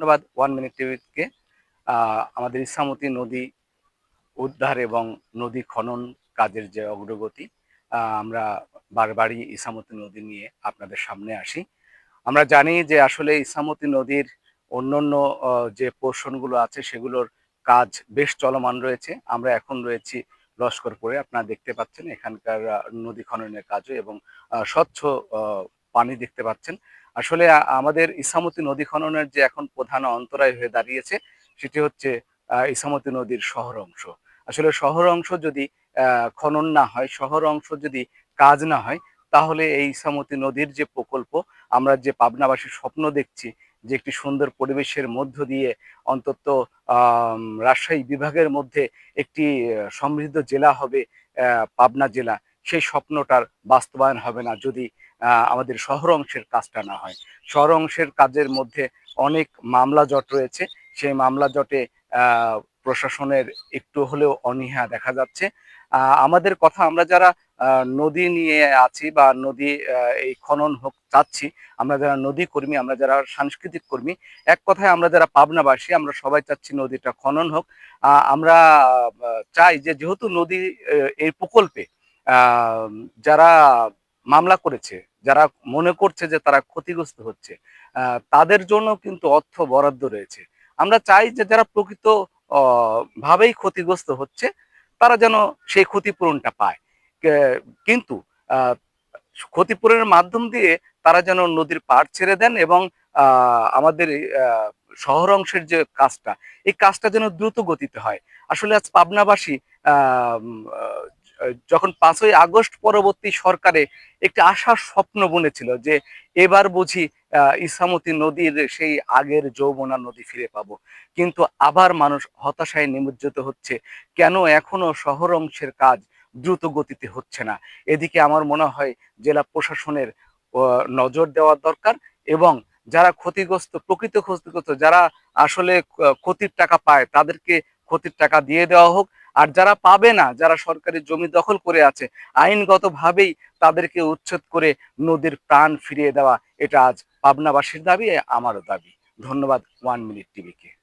ধন্যবাদ one minute টিভিকে। আমাদের ইসামতি নদী উদ্ধার এবং নদী খনন কাজের যে অগ্রগতি আমরা বারবারই ইসামতি নদী নিয়ে আপনাদের সামনে আসি। আমরা জানি যে আসলে ইসামতি নদীর অন্যান্য যে পোর্শনগুলো আছে সেগুলোর কাজ বেশ চলমান রয়েছে। আমরা এখন রয়েছি লস্করপুরে আপনারা দেখতে পাচ্ছেন এখানকার নদী খননের কাজও এবং স্বচ্ছ পানি দেখতে পাচ্ছেন। আসলে আমাদের ইসামতি নদী খননের যে এখন প্রধান অন্তরায় হয়ে দাঁড়িয়েছে, সেটি হচ্ছে ইসামতি নদীর শহর অংশ। আসলে শহর অংশ যদি খনন না হয়, শহর অংশ যদি কাজ না হয়, তাহলে এই ইসামতি নদীর যে প্রকল্প, আমরা যে পাবনাবাসীর স্বপ্ন দেখছি, যে একটি সুন্দর পরিবেশের মধ্য দিয়ে অন্তত রাজশাহী বিভাগের মধ্যে একটি সমৃদ্ধ জেলা হবে পাবনা জেলা সেই স্বপ্নটার বাস্তবায়ন হবে না যদি আমাদের শহর অংশের কাজটা না হয়। শহর অংশের কাজের মধ্যে অনেক মামলা জট রয়েছে। সেই মামলা জটে প্রশাসনের একটু হলেও অনীহা দেখা যাচ্ছে। আমাদের কথা আমরা যারা নদী নিয়ে আছি বা নদী এই খনন হোক চাচ্ছি, আমরা যারা নদী কর্মী, আমরা যারা সাংস্কৃতিক কর্মী, এক কথায় আমরা যারা পাবনাবাসী, আমরা সবাই চাচ্ছি নদীটা খনন হোক। আমরা চাই যে যেহেতু নদী এই প্রকল্পে যারা মামলা করেছে, যারা মনে করছে যে তারা ক্ষতিগ্রস্ত হচ্ছে তাদের জন্য কিন্তু অর্থ বরাদ্দ রয়েছে। আমরা চাই যে যারা প্রকৃত ভাবেই ক্ষতিগ্রস্ত হচ্ছে, তারা যেন সেই ক্ষতিপূরণটা পায়। কিন্তু ক্ষতিপূরণের মাধ্যম দিয়ে তারা যেন নদীর পাড় ছেড়ে দেন এবং আমাদের শহর অংশের যে কাজটা, এই কাজটা যেন দ্রুত গতিতে হয়। আসলে আজ পাবনাবাসী যখন পাঁচই আগস্ট পরবর্তী সরকারে একটি আশার স্বপ্ন বুনেছিল যে এবার বুঝি ইসামতি নদীর সেই আগের যৌবনা নদী ফিরে পাবো। কিন্তু আবার মানুষ হতাশায় নিমজ্জিত হচ্ছে, কেন এখনও শহর অংশের কাজ দ্রুত গতিতে হচ্ছে না? এদিকে আমার মনে হয় জেলা প্রশাসনের নজর দেওয়া দরকার এবং যারা ক্ষতিগ্রস্ত, প্রকৃত ক্ষতিগ্রস্ত, যারা আসলে ক্ষতির টাকা পায় তাদেরকে ক্ষতির টাকা দিয়ে দেওয়া হোক আর যারা পাবে না, যারা সরকারি জমি দখল করে আছে, আইনগতভাবেই তাদেরকে উচ্ছেদ করে নদীর প্রাণ ফিরিয়ে দেওয়া, এটা আজ পাবনাবাসীর দাবি আমারও দাবি। ধন্যবাদ, ওয়ান মিনিট টিভিকে।